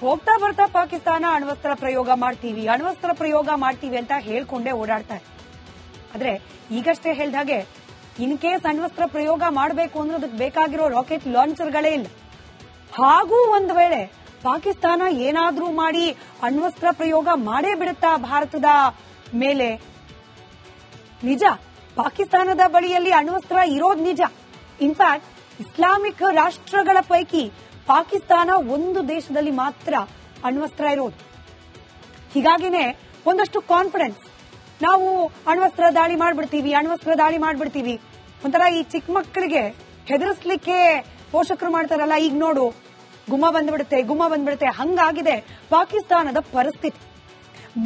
ಹೋಗ್ತಾ ಬರ್ತಾ ಪಾಕಿಸ್ತಾನ ಅಣ್ವಸ್ತ್ರ ಪ್ರಯೋಗ ಮಾಡ್ತೀವಿ, ಅಣ್ವಸ್ತ್ರ ಪ್ರಯೋಗ ಮಾಡ್ತೀವಿ ಅಂತ ಹೇಳ್ಕೊಂಡೇ ಓಡಾಡ್ತಾರೆ ಆದ್ರೆ ಈಗಷ್ಟೇ ಹೇಳ್ದ ಹಾಗೆ ಇನ್ ಕೇಸ್ ಅಣ್ವಸ್ತ್ರ ಪ್ರಯೋಗ ಮಾಡಬೇಕು ಅಂದ್ರೆ ಅದಕ್ಕೆ ಬೇಕಾಗಿರೋ ರಾಕೆಟ್ ಲಾಂಚರ್ಗಳೇ ಇಲ್ಲ. ಹಾಗೂ ಒಂದ್ ವೇಳೆ ಪಾಕಿಸ್ತಾನ ಏನಾದ್ರೂ ಮಾಡಿ ಅಣ್ವಸ್ತ್ರ ಪ್ರಯೋಗ ಮಾಡೇ ಬಿಡುತ್ತಾ ಭಾರತದ ಮೇಲೆ. ನಿಜ, ಪಾಕಿಸ್ತಾನದ ಬಳಿಯಲ್ಲಿ ಅಣ್ವಸ್ತ್ರ ಇರೋದ್ ನಿಜ. ಇನ್ಫ್ಯಾಕ್ಟ್ ಇಸ್ಲಾಮಿಕ್ ರಾಷ್ಟ್ರಗಳ ಪೈಕಿ ಪಾಕಿಸ್ತಾನ ಒಂದು ದೇಶದಲ್ಲಿ ಮಾತ್ರ ಅಣ್ವಸ್ತ್ರ ಇರೋದು. ಹೀಗಾಗಿನೇ ಒಂದಷ್ಟು ಕಾನ್ಫಿಡೆನ್ಸ್ ನಾವು ಅಣ್ವಸ್ತ್ರ ದಾಳಿ ಮಾಡ್ಬಿಡ್ತೀವಿ, ಅಣ್ವಸ್ತ್ರ ದಾಳಿ ಮಾಡ್ಬಿಡ್ತೀವಿ. ಒಂಥರ ಈ ಚಿಕ್ಕ ಮಕ್ಕಳಿಗೆ ಹೆದರಿಸ್ಲಿಕ್ಕೆ ಪೋಷಕರು ಮಾಡ್ತಾರಲ್ಲ, ಈಗ ನೋಡು ಗುಮ್ಮ ಬಂದ್ಬಿಡುತ್ತೆ ಗುಮ್ಮ ಬಂದ್ಬಿಡುತ್ತೆ. ಹಂಗಾಗಿದೆ ಪಾಕಿಸ್ತಾನದ ಪರಿಸ್ಥಿತಿ.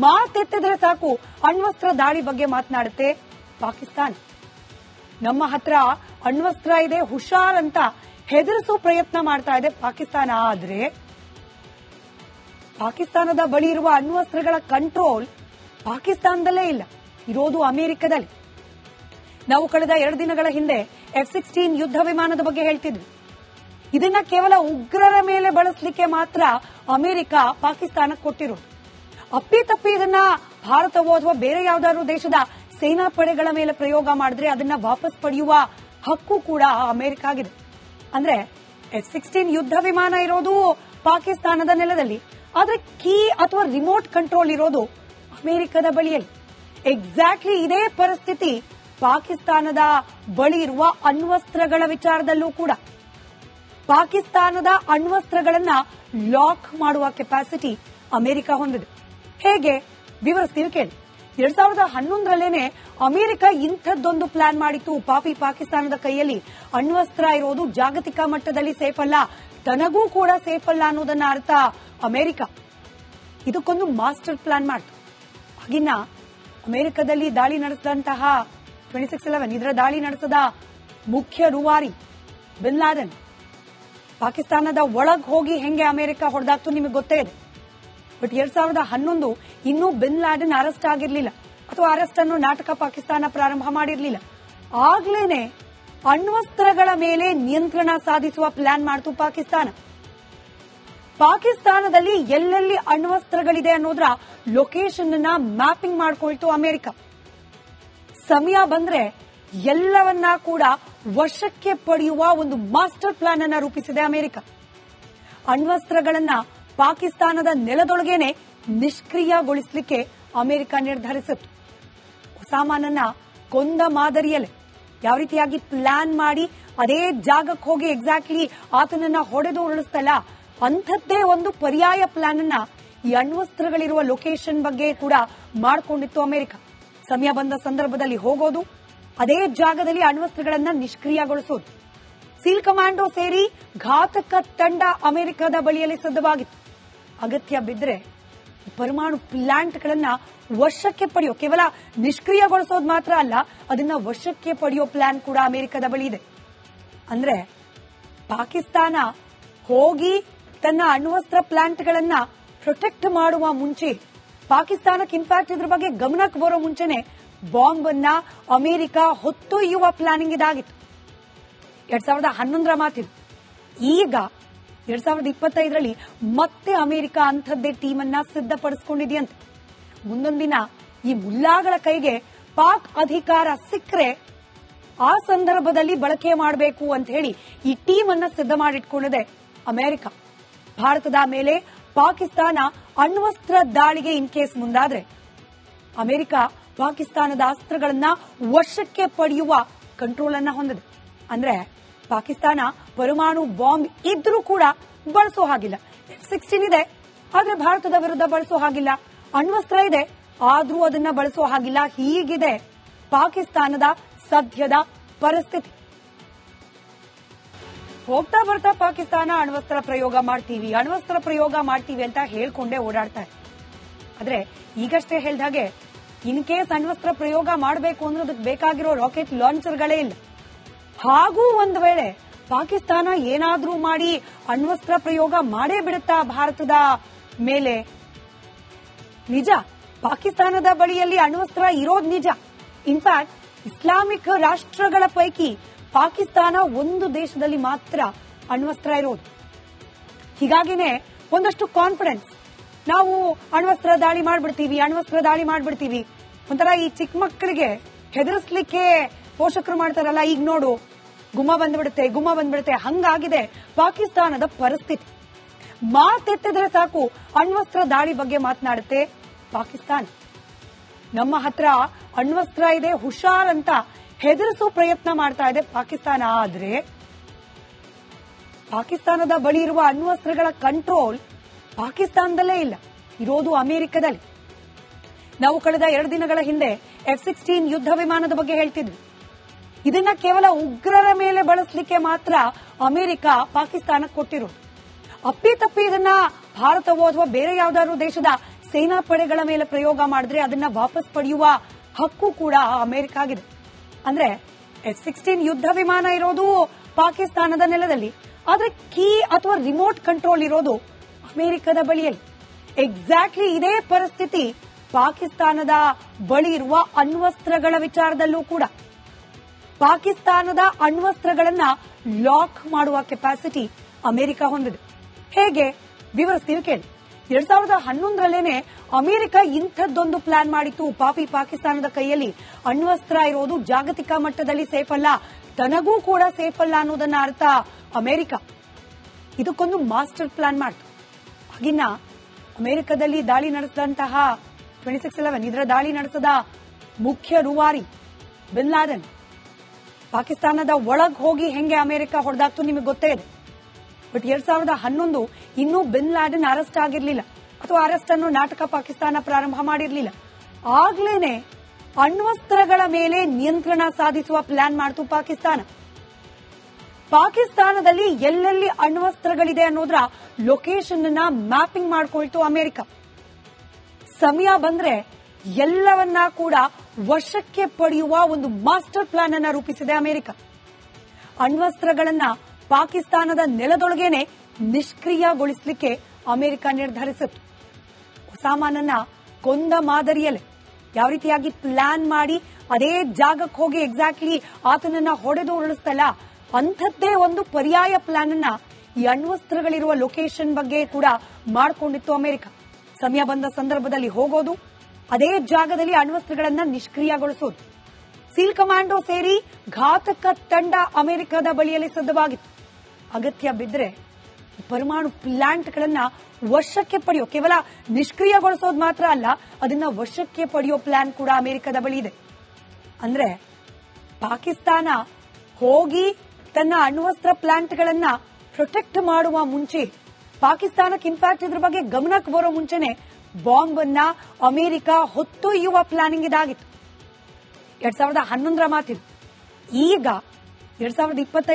ಮಾತೆತ್ತಿದ್ರೆ ಸಾಕು, ಅಣ್ವಸ್ತ್ರ ದಾಳಿ ಬಗ್ಗೆ ಮಾತನಾಡುತ್ತೆ ಪಾಕಿಸ್ತಾನ. ನಮ್ಮ ಹತ್ರ ಅಣ್ವಸ್ತ್ರ ಇದೆ, ಹುಷಾರ್ ಅಂತ ಹೆದರಿಸೋ ಪ್ರಯತ್ನ ಮಾಡ್ತಾ ಇದೆ ಪಾಕಿಸ್ತಾನ, ಆದ್ರೆ ಪಾಕಿಸ್ತಾನದ ಬಳಿ ಇರುವ ಅಣ್ವಸ್ತ್ರಗಳ ಕಂಟ್ರೋಲ್ ಪಾಕಿಸ್ತಾನದಲ್ಲೇ ಇಲ್ಲ, ಇರೋದು ಅಮೆರಿಕದಲ್ಲಿ. ನಾವು ಕಳೆದ ಎರಡು ದಿನಗಳ ಹಿಂದೆ ಎಫ್ ಸಿಕ್ಸ್ಟೀನ್ ಯುದ್ಧ ವಿಮಾನದ ಬಗ್ಗೆ ಹೇಳ್ತಿದ್ವಿ. ಇದನ್ನ ಕೇವಲ ಉಗ್ರರ ಮೇಲೆ ಬಳಸಲಿಕ್ಕೆ ಮಾತ್ರ ಅಮೆರಿಕ ಪಾಕಿಸ್ತಾನಕ್ಕೆ ಕೊಟ್ಟಿರೋದು. ಅಪ್ಪಿತಪ್ಪಿ ಇದನ್ನ ಭಾರತವೋ ಅಥವಾ ಬೇರೆ ಯಾವ್ದಾದ್ರು ದೇಶದ ಸೇನಾ ಪಡೆಗಳ ಮೇಲೆ ಪ್ರಯೋಗ ಮಾಡಿದ್ರೆ ಅದನ್ನ ವಾಪಸ್ ಪಡೆಯುವ ಹಕ್ಕು ಕೂಡ ಅಮೆರಿಕಾಗಿದೆ ಅಂದ್ರೆ, ಎಸ್ ಸಿಕ್ಸ್ಟೀನ್ ಯುದ್ಧ ವಿಮಾನ ಇರೋದು ಪಾಕಿಸ್ತಾನದ ನೆಲದಲ್ಲಿ. ಆದ್ರೆ ಕೀ ಅಥವಾ ರಿಮೋಟ್ ಕಂಟ್ರೋಲ್ ಇರೋದು ಅಮೆರಿಕದ ಬಳಿಯಲ್ಲಿ. ಎಕ್ಸಾಕ್ಟ್ಲಿ ಇದೇ ಪರಿಸ್ಥಿತಿ ಪಾಕಿಸ್ತಾನದ ಬಳಿ ಇರುವ ಅಣ್ವಸ್ತ್ರಗಳ ವಿಚಾರದಲ್ಲೂ ಕೂಡ. ಪಾಕಿಸ್ತಾನದ ಅಣ್ವಸ್ತ್ರಗಳನ್ನ ಲಾಕ್ ಮಾಡುವ ಕೆಪಾಸಿಟಿ ಅಮೆರಿಕ ಹೊಂದಿದೆ. ಹೇಗೆ? ವಿವರಿಸ್ತೀವಿ ಕೇಳಿ. ಎರಡ್ ಸಾವಿರದ ಹನ್ನೊಂದರಲ್ಲೇನೆ ಅಮೆರಿಕ ಇಂಥದ್ದೊಂದು ಪ್ಲಾನ್ ಮಾಡಿತ್ತು. ಪಾಪಿ ಪಾಕಿಸ್ತಾನದ ಕೈಯಲ್ಲಿ ಅಣ್ವಸ್ತ್ರ ಇರೋದು ಜಾಗತಿಕ ಮಟ್ಟದಲ್ಲಿ ಸೇಫ್ ಅಲ್ಲ. ತನಗೂ ಕೂಡ ಸೇಫ್ ಅಲ್ಲ ಅನ್ನೋದನ್ನ ಅರ್ಥ ಅಮೆರಿಕ. ಇದಕ್ಕೊಂದು ಮಾಸ್ಟರ್ ಪ್ಲಾನ್ ಮಾಡ್ತು. ಆಗಿನ ಅಮೆರಿಕದಲ್ಲಿ ದಾಳಿ ನಡೆಸಿದಂತಹ ಟ್ವೆಂಟಿ ಸಿಕ್ಸ್ ಇಲೆವೆನ್ ಇದರ ದಾಳಿ ನಡೆಸದ ಮುಖ್ಯ ರೂವಾರಿ ಬಿನ್ ಲಾಡೆನ್ ಪಾಕಿಸ್ತಾನದ ಒಳಗ್ ಹೋಗಿ ಹೆಂಗೆ ಅಮೆರಿಕ ಹೊಡೆದಾಗ್ತು ನಿಮಗೆ ಗೊತ್ತೇ ಇದೆ. ಬಟ್ ಎರಡ್ ಸಾವಿರದ ಹನ್ನೊಂದು ಇನ್ನೂ ಬಿನ್ ಲಾಡೆನ್ ಅರೆಸ್ಟ್ ಆಗಿರ್ಲಿಲ್ಲ. ಅಥವಾ ಅರೆಸ್ಟ್ ಅನ್ನು ನಾಟಕ ಪಾಕಿಸ್ತಾನ ಪ್ರಾರಂಭ ಮಾಡಿರಲಿಲ್ಲ. ಆಗ್ಲೇನೆ ಅಣ್ವಸ್ತ್ರಗಳ ಮೇಲೆ ನಿಯಂತ್ರಣ ಸಾಧಿಸುವ ಪ್ಲಾನ್ ಮಾಡ್ತು ಪಾಕಿಸ್ತಾನ. ಪಾಕಿಸ್ತಾನದಲ್ಲಿ ಎಲ್ಲೆಲ್ಲಿ ಅಣ್ವಸ್ತ್ರಗಳಿದೆ ಅನ್ನೋದ್ರ ಲೊಕೇಶನ್ ಅನ್ನ ಮ್ಯಾಪಿಂಗ್ ಮಾಡ್ಕೊಳ್ತು ಅಮೆರಿಕ. ಸಮಯ ಬಂದ್ರೆ ಎಲ್ಲವನ್ನ ಕೂಡ ವಶಕ್ಕೆ ಪಡೆಯುವ ಒಂದು ಮಾಸ್ಟರ್ ಪ್ಲಾನ್ ಅನ್ನ ರೂಪಿಸಿದೆ ಅಮೆರಿಕ. ಅಣ್ವಸ್ತ್ರಗಳನ್ನ ಪಾಕಿಸ್ತಾನದ ನೆಲದೊಳಗೇನೆ ನಿಷ್ಕ್ರಿಯಗೊಳಿಸಲಿಕ್ಕೆ ಅಮೆರಿಕ ನಿರ್ಧರಿಸಿತ್ತು. ಒಸಾಮಾನನ್ನ ಕೊಂದ ಮಾದರಿಯಲ್ಲೇ ಯಾವ ರೀತಿಯಾಗಿ ಪ್ಲಾನ್ ಮಾಡಿ ಅದೇ ಜಾಗಕ್ಕೆ ಹೋಗಿ ಎಕ್ಸಾಕ್ಟ್ಲಿ ಆತನನ್ನ ಹೊಡೆದು ಉರುಳಿಸ್ತಲ್ಲ, ಅಂಥದ್ದೇ ಒಂದು ಪರ್ಯಾಯ ಪ್ಲಾನ್ ಅನ್ನ ಈ ಅಣ್ವಸ್ತ್ರಗಳಿರುವ ಲೊಕೇಶನ್ ಬಗ್ಗೆ ಕೂಡ ಮಾಡಿಕೊಂಡಿತ್ತು ಅಮೆರಿಕ. ಸಮಯ ಬಂದ ಸಂದರ್ಭದಲ್ಲಿ ಹೋಗೋದು, ಅದೇ ಜಾಗದಲ್ಲಿ ಅಣ್ವಸ್ತ್ರಗಳನ್ನ ನಿಷ್ಕ್ರಿಯಗೊಳಿಸೋದು. ಸೀಲ್ ಕಮಾಂಡೋ ಸೇರಿ ಘಾತಕ ತಂಡ ಅಮೆರಿಕದ ಬಳಿಯಲ್ಲಿ ಸಿದ್ಧವಾಗಿತ್ತು. ಅಗತ್ಯ ಬಿದ್ರೆ ಪರಮಾಣು ಪರಮಾಣು ಪ್ಲಾಂಟ್ಗಳನ್ನ ವರ್ಷಕ್ಕೆ ಪಡೆಯೋ, ಕೇವಲ ನಿಷ್ಕ್ರಿಯಗೊಳಿಸೋದು ಮಾತ್ರ ಅಲ್ಲ, ಅದನ್ನ ವಶಕ್ಕೆ ಪಡೆಯೋ ಪ್ಲಾನ್ ಕೂಡ ಅಮೆರಿಕದ ಬಳಿ ಇದೆ. ಅಂದ್ರೆ ಪಾಕಿಸ್ತಾನ ಹೋಗಿ ತನ್ನ ಅಣ್ವಸ್ತ್ರ ಪ್ಲಾಂಟ್ಗಳನ್ನ ಪ್ರೊಟೆಕ್ಟ್ ಮಾಡುವ ಮುಂಚೆ, ಪಾಕಿಸ್ತಾನಕ್ಕೆ ಇನ್ಫ್ಯಾಕ್ಟ್ ಇದ್ರ ಬಗ್ಗೆ ಗಮನಕ್ಕೆ ಬರೋ ಮುಂಚೆನೆ ಬಾಂಬ್ ಅನ್ನ ಅಮೆರಿಕ ಹೊತ್ತೊಯ್ಯುವ ಪ್ಲಾನಿಂಗ್ ಇದಾಗಿತ್ತು. ಎರಡ್ ಸಾವಿರದ ಹನ್ನೊಂದರ ಮಾತಿದು. ಈಗ ಎರಡ್ ಸಾವಿರದ ಇಪ್ಪತ್ತೈದರಲ್ಲಿ ಮತ್ತೆ ಅಮೆರಿಕ ಅಂಥದ್ದೇ ಟೀಮ್ ಅನ್ನ ಸಿದ್ಧಪಡಿಸಿಕೊಂಡಿದೆಯಂತೆ ಮುಂದೊಂದಿನ ಈ ಮುಲ್ಲಾಗಳ ಕೈಗೆ ಪಾಕ್ ಅಧಿಕಾರ ಸಿಕ್ಕರೆ ಆ ಸಂದರ್ಭದಲ್ಲಿ ಬಳಕೆ ಮಾಡಬೇಕು ಅಂತ ಹೇಳಿ ಈ ಟೀಮ್ ಅನ್ನ ಸಿದ್ಧ ಮಾಡಿಟ್ಕೊಂಡಿದೆ ಅಮೆರಿಕ. ಭಾರತದ ಮೇಲೆ ಪಾಕಿಸ್ತಾನ ಅಣ್ವಸ್ತ್ರ ದಾಳಿಗೆ ಇನ್ ಕೇಸ್ ಮುಂದಾದ್ರೆ, ಅಮೆರಿಕ ಪಾಕಿಸ್ತಾನದ ಅಸ್ತ್ರಗಳನ್ನ ವಶಕ್ಕೆ ಪಡೆಯುವ ಕಂಟ್ರೋಲ್ ಅನ್ನ ಹೊಂದಿದೆ. ಅಂದ್ರೆ ಪಾಕಿಸ್ತಾನ ಪರಮಾಣು ಬಾಂಬ್ ಇದ್ರೂ ಕೂಡ ಬಳಸೋ ಹಾಗಿಲ್ಲ. ಸಿಕ್ಸ್ಟೀನ್ ಇದೆ, ಆದ್ರೆ ಭಾರತದ ವಿರುದ್ಧ ಬಳಸೋ ಹಾಗಿಲ್ಲ. ಅಣ್ವಸ್ತ್ರ ಇದೆ, ಆದ್ರೂ ಅದನ್ನ ಬಳಸೋ ಹಾಗಿಲ್ಲ. ಹೀಗಿದೆ ಪಾಕಿಸ್ತಾನದ ಸದ್ಯದ ಪರಿಸ್ಥಿತಿ. ಹೋಗ್ತಾ ಬರ್ತಾ ಪಾಕಿಸ್ತಾನ ಅಣ್ವಸ್ತ್ರ ಪ್ರಯೋಗ ಮಾಡ್ತೀವಿ, ಅಣ್ವಸ್ತ್ರ ಪ್ರಯೋಗ ಮಾಡ್ತೀವಿ ಅಂತ ಹೇಳ್ಕೊಂಡೇ ಓಡಾಡ್ತಾರೆ ಆದ್ರೆ ಈಗಷ್ಟೇ ಹೇಳ್ದಾಗೆ ಇನ್ ಕೇಸ್ ಅಣ್ವಸ್ತ್ರ ಪ್ರಯೋಗ ಮಾಡಬೇಕು ಅಂದ್ರೆ ಅದಕ್ಕೆ ಬೇಕಾಗಿರೋ ರಾಕೆಟ್ ಲಾಂಚರ್ಗಳೇ ಇಲ್ಲ. ಹಾಗೂ ಒಂದು ವೇಳೆ ಪಾಕಿಸ್ತಾನ ಏನಾದರೂ ಮಾಡಿ ಅಣ್ವಸ್ತ್ರ ಪ್ರಯೋಗ ಮಾಡೇ ಬಿಡುತ್ತಾ ಭಾರತದ ಮೇಲೆ. ನಿಜ, ಪಾಕಿಸ್ತಾನದ ಬಳಿಯಲ್ಲಿ ಅಣ್ವಸ್ತ್ರ ಇರೋದ್ ನಿಜ. ಇನ್ಫ್ಯಾಕ್ಟ್ ಇಸ್ಲಾಮಿಕ್ ರಾಷ್ಟ್ರಗಳ ಪೈಕಿ ಪಾಕಿಸ್ತಾನ ಒಂದು ದೇಶದಲ್ಲಿ ಮಾತ್ರ ಅಣ್ವಸ್ತ್ರ ಇರೋದು. ಹೀಗಾಗಿನೇ ಒಂದಷ್ಟು ಕಾನ್ಫಿಡೆನ್ಸ್ ನಾವು ಅಣ್ವಸ್ತ್ರ ದಾಳಿ ಮಾಡ್ಬಿಡ್ತೀವಿ, ಅಣ್ವಸ್ತ್ರ ದಾಳಿ ಮಾಡ್ಬಿಡ್ತೀವಿ. ಒಂಥರ ಈ ಚಿಕ್ಕ ಮಕ್ಕಳಿಗೆ ಹೆದರಿಸ್ಲಿಕ್ಕೆ ಪೋಷಕರು ಮಾಡ್ತಾರಲ್ಲ, ಈಗ ನೋಡು, ಗುಮ ಬಂದ್ಬಿಡುತ್ತೆ ಗುಮ್ಮ ಬಂದ್ಬಿಡುತ್ತೆ, ಹಂಗಾಗಿದೆ ಪಾಕಿಸ್ತಾನದ ಪರಿಸ್ಥಿತಿ. ಮಾತೆತ್ತಿದ್ರೆ ಸಾಕು, ಅಣ್ವಸ್ತ್ರ ದಾಳಿ ಬಗ್ಗೆ ಮಾತನಾಡುತ್ತೆ ಪಾಕಿಸ್ತಾನ. ನಮ್ಮ ಹತ್ರ ಅಣ್ವಸ್ತ್ರ ಇದೆ, ಹುಷಾರ್ ಅಂತ ಹೆದರಿಸೋ ಪ್ರಯತ್ನ ಮಾಡ್ತಾ ಇದೆ ಪಾಕಿಸ್ತಾನ. ಆದ್ರೆ, ಪಾಕಿಸ್ತಾನದ ಬಳಿ ಇರುವ ಅಣ್ವಸ್ತ್ರಗಳ ಕಂಟ್ರೋಲ್ ಪಾಕಿಸ್ತಾನದಲ್ಲೇ ಇಲ್ಲ, ಇರೋದು ಅಮೆರಿಕದಲ್ಲಿ. ನಾವು ಕಳೆದ ಎರಡು ದಿನಗಳ ಹಿಂದೆ ಎಫ್ ಸಿಕ್ಸ್ಟೀನ್ ಯುದ್ಧ ವಿಮಾನದ ಬಗ್ಗೆ ಹೇಳ್ತಿದ್ವಿ. ಇದನ್ನ ಕೇವಲ ಉಗ್ರರ ಮೇಲೆ ಬಳಸಲಿಕ್ಕೆ ಮಾತ್ರ ಅಮೆರಿಕ ಪಾಕಿಸ್ತಾನಕ್ಕೆ ಕೊಟ್ಟಿರೋದು. ಅಪ್ಪಿತಪ್ಪಿ ಇದನ್ನ ಭಾರತವೋ ಅಥವಾ ಬೇರೆ ಯಾವ್ದಾದ್ರು ದೇಶದ ಸೇನಾ ಪಡೆಗಳ ಮೇಲೆ ಪ್ರಯೋಗ ಮಾಡಿದ್ರೆ ಅದನ್ನ ವಾಪಸ್ ಪಡೆಯುವ ಹಕ್ಕು ಕೂಡ ಅಮೆರಿಕ ಆಗಿದೆ ಅಂದ್ರೆ ಎಫ್ ಸಿಕ್ಸ್ಟೀನ್ ಯುದ್ಧ ವಿಮಾನ ಇರೋದು ಪಾಕಿಸ್ತಾನದ ನೆಲದಲ್ಲಿ. ಆದ್ರೆ ಕೀ ಅಥವಾ ರಿಮೋಟ್ ಕಂಟ್ರೋಲ್ ಇರೋದು ಅಮೆರಿಕದ ಬಳಿಯಲ್ಲಿ. ಎಕ್ಸಾಕ್ಟ್ಲಿ ಇದೇ ಪರಿಸ್ಥಿತಿ ಪಾಕಿಸ್ತಾನದ ಬಳಿ ಇರುವ ಅಣ್ವಸ್ತ್ರಗಳ ವಿಚಾರದಲ್ಲೂ ಕೂಡ. ಪಾಕಿಸ್ತಾನದ ಅಣ್ವಸ್ತ್ರಗಳನ್ನ ಲಾಕ್ ಮಾಡುವ ಕೆಪಾಸಿಟಿ ಅಮೆರಿಕ ಹೊಂದಿದೆ. ಹೇಗೆ? ವಿವರಿಸ್ತೀವಿ ಕೇಳಿ. ಎರಡ್ ಸಾವಿರದ ಹನ್ನೊಂದರಲ್ಲೇನೆ ಅಮೆರಿಕ ಇಂಥದ್ದೊಂದು ಪ್ಲಾನ್ ಮಾಡಿತ್ತು. ಪಾಪಿ ಪಾಕಿಸ್ತಾನದ ಕೈಯಲ್ಲಿ ಅಣ್ವಸ್ತ್ರ ಇರೋದು ಜಾಗತಿಕ ಮಟ್ಟದಲ್ಲಿ ಸೇಫ್ ಅಲ್ಲ. ತನಗೂ ಕೂಡ ಸೇಫ್ ಅಲ್ಲ ಅನ್ನೋದನ್ನ ಅರ್ಥ ಅಮೆರಿಕ. ಇದಕ್ಕೊಂದು ಮಾಸ್ಟರ್ ಪ್ಲಾನ್ ಮಾಡ್ತು. ಆಗಿನ ಅಮೆರಿಕದಲ್ಲಿ ದಾಳಿ ನಡೆಸಿದಂತಹ ಟ್ವೆಂಟಿ ಸಿಕ್ಸ್ ಇದರ ದಾಳಿ ನಡೆಸದ ಮುಖ್ಯ ರೂವಾರಿ ಬಿನ್ ಪಾಕಿಸ್ತಾನದ ಒಳಗ್ ಹೋಗಿ ಹೆಂಗೆ ಅಮೆರಿಕ ಹೊಡೆದಾಕ್ತು ನಿಮಗೆ ಗೊತ್ತೇ ಇದೆ. ಬಟ್ ಎರಡ್ ಸಾವಿರದ ಹನ್ನೊಂದು ಇನ್ನೂ ಬಿನ್ ಲಾಡನ್ ಅರೆಸ್ಟ್ ಆಗಿರ್ಲಿಲ್ಲ ಅಥವಾ ಅರೆಸ್ಟ್ ಅನ್ನು ನಾಟಕ ಪಾಕಿಸ್ತಾನ ಪ್ರಾರಂಭ ಮಾಡಿರ್ಲಿಲ್ಲ. ಆಗ್ಲೇನೆ ಅಣ್ವಸ್ತ್ರಗಳ ಮೇಲೆ ನಿಯಂತ್ರಣ ಸಾಧಿಸುವ ಪ್ಲಾನ್ ಮಾಡ್ತು ಪಾಕಿಸ್ತಾನ. ಪಾಕಿಸ್ತಾನದಲ್ಲಿ ಎಲ್ಲೆಲ್ಲಿ ಅಣ್ವಸ್ತ್ರಗಳಿದೆ ಅನ್ನೋದ್ರ ಲೊಕೇಶನ್ ಅನ್ನ ಮ್ಯಾಪಿಂಗ್ ಮಾಡ್ಕೊಳ್ತು ಅಮೆರಿಕ. ಸಮಯ ಬಂದ್ರೆ ಎಲ್ಲವನ್ನ ಕೂಡ ವಶಕ್ಕೆ ಪಡೆಯುವ ಒಂದು ಮಾಸ್ಟರ್ ಪ್ಲಾನ್ ಅನ್ನ ರೂಪಿಸಿದೆ ಅಮೆರಿಕ. ಅಣ್ವಸ್ತ್ರಗಳನ್ನ ಪಾಕಿಸ್ತಾನದ ನೆಲದೊಳಗೇನೆ ನಿಷ್ಕ್ರಿಯಗೊಳಿಸಲಿಕ್ಕೆ ಅಮೆರಿಕ ನಿರ್ಧರಿಸಿತ್ತು. ಒಸಾಮಾನನ್ನ ಕೊಂದ ಮಾದರಿಯಲ್ಲಿ ಯಾವ ರೀತಿಯಾಗಿ ಪ್ಲಾನ್ ಮಾಡಿ ಅದೇ ಜಾಗಕ್ಕೆ ಹೋಗಿ ಎಕ್ಸಾಕ್ಟ್ಲಿ ಆತನನ್ನ ಹೊಡೆದು ಉರುಳಿಸ್ತಲ್ಲ, ಅಂಥದ್ದೇ ಒಂದು ಪರ್ಯಾಯ ಪ್ಲಾನ್ ಅನ್ನ ಈ ಅಣ್ವಸ್ತ್ರಗಳಿರುವ ಲೊಕೇಶನ್ ಬಗ್ಗೆ ಕೂಡ ಮಾಡಿಕೊಂಡಿತ್ತು ಅಮೆರಿಕ. ಸಮಯ ಬಂದ ಸಂದರ್ಭದಲ್ಲಿ ಹೋಗೋದು ಅದೇ ಜಾಗದಲ್ಲಿ ಅಣ್ವಸ್ತ್ರಗಳನ್ನ ನಿಷ್ಕ್ರಿಯಗೊಳಿಸೋದು. ಸೀಲ್ ಕಮಾಂಡೋ ಸೇರಿ ಘಾತಕ ತಂಡ ಅಮೆರಿಕದ ಬಳಿಯಲ್ಲಿ ಸಿದ್ಧವಾಗಿತ್ತು. ಅಗತ್ಯ ಬಿದ್ದರೆ ಪರಮಾಣು ಪ್ಲಾಂಟ್ಗಳನ್ನ ವಶಕ್ಕೆ ಪಡೆಯೋ, ಕೇವಲ ನಿಷ್ಕ್ರಿಯಗೊಳಿಸೋದು ಮಾತ್ರ ಅಲ್ಲ, ಅದನ್ನ ವಶಕ್ಕೆ ಪಡೆಯೋ ಪ್ಲಾನ್ ಕೂಡ ಅಮೆರಿಕದ ಬಳಿ ಇದೆ. ಅಂದ್ರೆ ಪಾಕಿಸ್ತಾನ ಹೋಗಿ ತನ್ನ ಅಣ್ವಸ್ತ್ರ ಪ್ಲಾಂಟ್ಗಳನ್ನ ಪ್ರೊಟೆಕ್ಟ್ ಮಾಡುವ ಮುಂಚೆ ಪಾಕಿಸ್ತಾನಕ್ಕೆ ಇನ್ಫ್ಯಾಕ್ಟ್ ಇದ್ರ ಬಗ್ಗೆ ಗಮನಕ್ಕೆ ಬರೋ ಮುಂಚೆನೆ ಬಾಂಬ್ ಅನ್ನ ಅಮೆರಿಕ ಹೊತ್ತೊಯ್ಯುವ ಪ್ಲಾನಿಂಗ್ ಇದಾಗಿತ್ತು. ಎರಡ್ ಸಾವಿರದ ಹನ್ನೊಂದರ ಮಾತಿದು. ಈಗ ಎರಡ್ ಸಾವಿರದ ಇಪ್ಪತ್ತೈದು